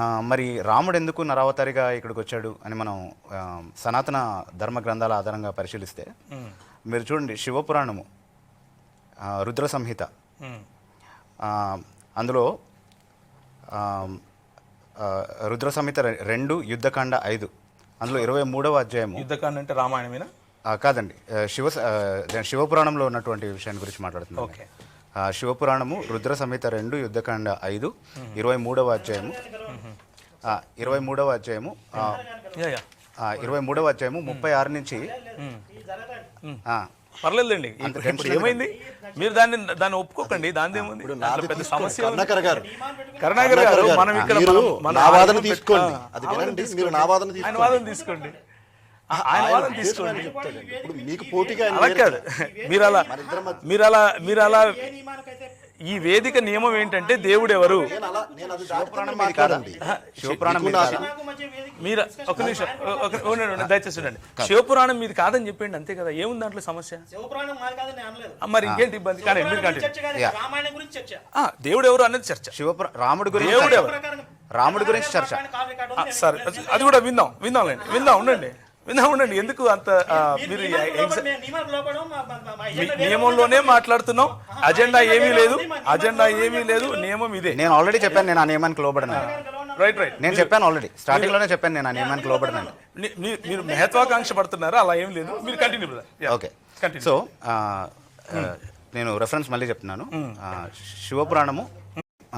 మరి రాముడు ఎందుకు నరావతారిగా ఇక్కడికి వచ్చాడు అని మనం సనాతన ధర్మ గ్రంథాల ఆధారంగా పరిశీలిస్తే మీరు చూడండి శివపురాణము రుద్ర సంహిత అందులో రుద్ర సంహిత రెండు యుద్ధకాండ ఐదు. అందులో ఇరవై మూడవ అధ్యాయము. యుద్ధకాండ అంటే రామాయణమేనా? కాదండి శివ శివపురాణంలో ఉన్నటువంటి విషయాన్ని గురించి మాట్లాడుతున్నాను. ఓకే. శివపురాణము రుద్ర సంహిత రెండు యుద్ధకాండ ఐదు ఇరవై మూడవ అధ్యాయము. ఇరవై మూడవ అధ్యాయము ఆ, యా యా. ఆ, ఇరవై మూడవ అధ్యాయము ముప్పై ఆరు నుంచి ఆ, పర్లేదండి ఏమైంది? మీరు దాన్ని దాన్ని ఒప్పుకోకండి. దాని ఏముంది? పెద్ద సమస్య గారు. కరుణాకర్ గారు మనం ఇక్కడ మనం- వాదన తీసుకోండి. అది వినండి. తీసుకోండి. మీరు నా వాదన ఆయన తీసుకోండి. వాదన ఆయన. ఇప్పుడు మీకు పోటీగా అలా కదా. మీరు అలా మీరు అలా మీరు అలా ఈ వేదిక నియమం ఏంటంటే దేవుడు ఎవరు? మీరు ఒక నిమిషం దయచేసి ఉండండి. శివపురాణం మీది కాదని చెప్పండి అంతే కదా? ఏముంది దాంట్లో సమస్య? మరి ఇంకేంటి ఇబ్బంది? కానీ దేవుడు ఎవరు అన్నది చర్చ శివపుర రాముడి గురించి దేవుడు. ఎవరు? రాముడి గురించి చర్చ. సరే అది- అది కూడా విందాం విందాంలేండి విందాం ఉండండి. విందాం ఉండండి ఎందుకు అంత మీరు నియమంలోనే. మాట్లాడుతున్నాం. అజెండా ఏమీ లేదు. అజెండా ఏమీ లేదు. నియమం ఇదే. నేను ఆల్రెడీ చెప్పాను నేను ఆ నియమానికి లోబడినా రైట్ రైట్ నేను చెప్పాను ఆల్రెడీ స్టార్టింగ్లోనే చెప్పాను నేను ఆ నియమానికి లోబడినాను. ని- మీ- మీరు మహత్వాకాంక్ష పడుతున్నారా? అలా ఏం లేదు. మీరు కంటిన్యూ ఓకే సో నేను రెఫరెన్స్ మళ్ళీ చెప్తున్నాను. ఆ, శివపురాణము.